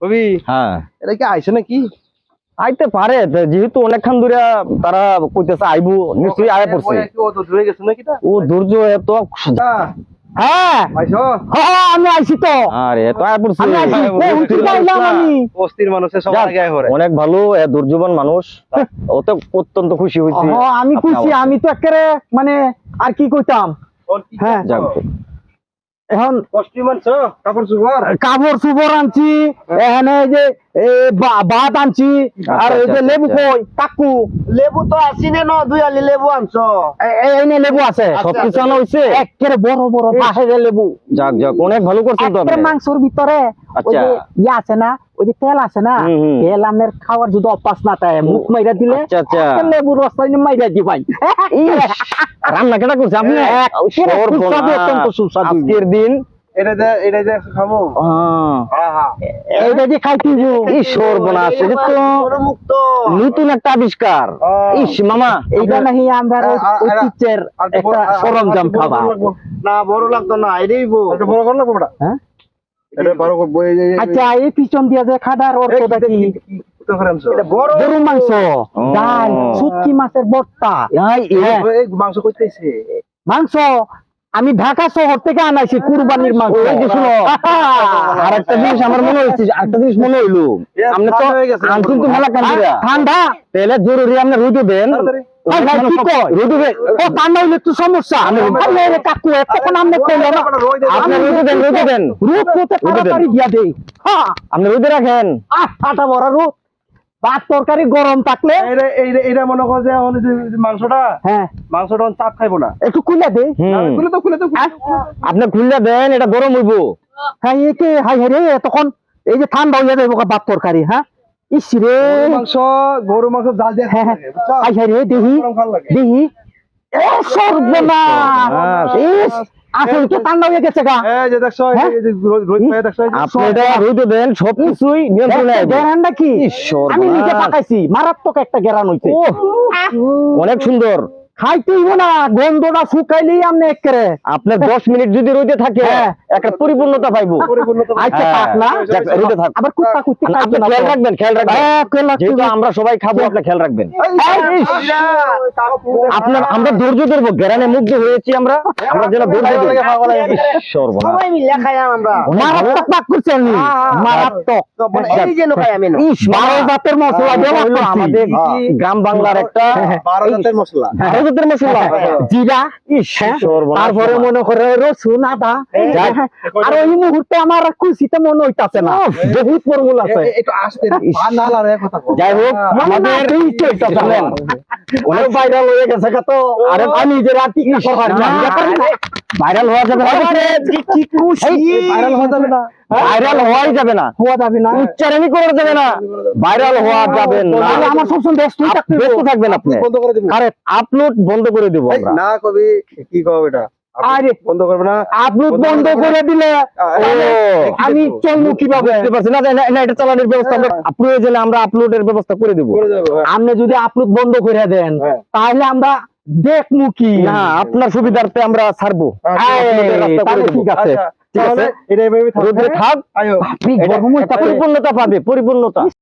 কবি হ্যাঁ। এটা কি আইছে নাকি? আইতে পারে যেহেতু অনেকক্ষণ ধরে তারা কইতেছে আইবো নিশ্চয়ই আয় পড়ছে। ও তো ধরে গেছে নাকি তা? ও ধৈর্য এত হ্যাঁ। হ্যাঁ আমি আইছি তো। আরে আয় পড়ছে। অস্থির মানুষের সব অনেক ভালো এ মানুষ। ও তো অত্যন্ত খুশি হয়েছে আমি খুশি আমি তো একেবারে মানে আর কি কইতাম? হ্যাঁ। এখন কাপড় চুপড়? আনছি এখানে যে ভাত আনছি। আর এই যে আচ্ছা, লেবু আচ্ছা। কই? কাকু। লেবু তো আসি নে ন দুই আলি লেবু আনছো। এই নে লেবু আছে। সবকিছু আনা হয়েছে একেবারে বড় বড় বাহিরের লেবু। যাক যাক অনেক ভালো করছেন তো আপনি। মাংসর ভিতরে ওই আচ্ছা। যে ইয়ে আছে না ওই যে তেল আছে না। তেল আমের খাওয়ার যদি অভ্যাস না থাকে মুখ মাইরা দিলে আচ্ছা, আচ্ছা। একটা লেবুর রসাই মাইরা দি ভাই। রান্না কেটা করছে আপনি? সুস্বাদু, অত্যন্ত সুস্বাদু। আজকের দিন এটা দে এটা দে খামো? আহ, দিয়ে খাইতে এই সর্বনাশ এটা তো নতুন একটা আবিষ্কার। ইস মামা এইটা নাকি আমরা ঐতিহ্যের একটা সরঞ্জাম খাবার না বড় লাগতো না এটাই বড় ওটা হ্যাঁ? আচ্ছা এই পিছন দিয়ে যে অর্থটা কি? গরু মাংস ও। ডাল শুটকি মাছের হ্যাঁ। এই মাংস কইতেছে। মাংস আমি ঢাকা শহর থেকে আনাইছি কুরবানির মাংস। আর একটা জিনিস আমার মনে হচ্ছে একটা জিনিস মনে হইল। আপনি তো ঠান্ডা আনছেন তো মেলা কান্দিরা ঠান্ডা? তাহলে জরুরি আপনি রুদু দেন? রুদু আপনি রুদু রুদু রুদে হ্যাঁ। আপনি রুদে রাখেন। আহ ফাটা বড় রূপ ভাত তরকারি গরম থাকলে এইটা মনে কর যে মাংসটা হ্যাঁ। মাংসটা চাপ খাইবো না। একটু খুলে দে। খুলে তো খুলে তো আপনি খুললে দেন এটা গরম হইব। হ্যাঁ একে হাই হাই রে তখন এই যে ঠান্ডা হয়ে যাবে ভাত তরকারি হ্যাঁ? ইস রে। মাংস গরু মাংস জাল দিয়ে হ্যাঁ, বুঝছ? হাই হাই রে দেহি। দেহি। এ সর্বনাশ আসল তো ঠান্ডা হয়ে গেছে গা। এই যে দেখছ এই যে- হ্যাঁ? দেখছ আপনি এটা রুদে দেন নিয়ন্ত্রণে। গেরানটা কি ঈশ্বর আমি নিজে পাকাইছি মারাত্মক একটা গেরান হইছে। অনেক সুন্দর। খাইতেই না গন্ধটা শুকাইলেই একেরে আপনার দশ মিনিট যদি রোদে থাকে হ্যাঁ। একটা পরিপূর্ণতা পাইবো। আচ্ছা হ্যাঁ, থাক না রোদে থাক। আবার কুত্তা কুত্তি খাইবে না খেয়াল রাখবেন খেয়াল রাখবেন। হ্যাঁ, খেয়াল রাখতে যেহেতু আমরা সবাই খাব আপনি খেয়াল রাখবেন। আপনার আমরা ধৈর্য ধরবো গ্যারানে মুগ্ধ হয়েছি আমরা। আমরা যেন ধৈর্য সবাই মিলে আমরা। মারাত্মক পাক করছে আমি মারাত্মক। এই যে খাই আমি বারো জাতের মশলা। আমাদের গ্রাম বাংলার একটা বারো জাতের মশলা। জাতের মশলা জিরা তারপরে মনে করে রসুন আদা আর ওই মুহূর্তে আমার খুশিতে মনে হইতাছে না। বহুত ফর্মুল আছে। যাই হোক আমাদের ভাইরাল হয়ে গেছে তো। আরে আমি যে রাতি ভাইরাল হওয়া যাবে না। কি ভাইরাল হয়ে যাবে না। ভাইরাল হওয়াই যাবে না। হওয়া যাবে না। উচ্চারণই করা যাবে না। ভাইরাল হওয়া যাবে না। আমার সবসময় ব্যস্ত আপ- ব্যস্ত থাকবেন আপনি। বন্ধ করে দিবি আরে আপলোড বন্ধ করে দেবো আমরা। না কবি কি কব এটা? আরে বন্ধ করবে না? আপলোড বন্ধ করে দিলে আমি চলবো কীভাবে? বুঝতে পারছি। না না, না এটা চালানোর ব্যবস্থা আমরা প্রয়োজনে আমরা আপলোডের ব্যবস্থা করে দেবো। হ্যাঁ। আপনি যদি আপলোড বন্ধ করে দেন হ্যাঁ। তাহলে আমরা দেখমু কি? না আপনার সুবিধার্থে আমরা ছাড়বো। ঠিক আছে আচ্ছা ঠিক আছে। পরিপূর্ণতা পাবে পরিপূর্ণতা।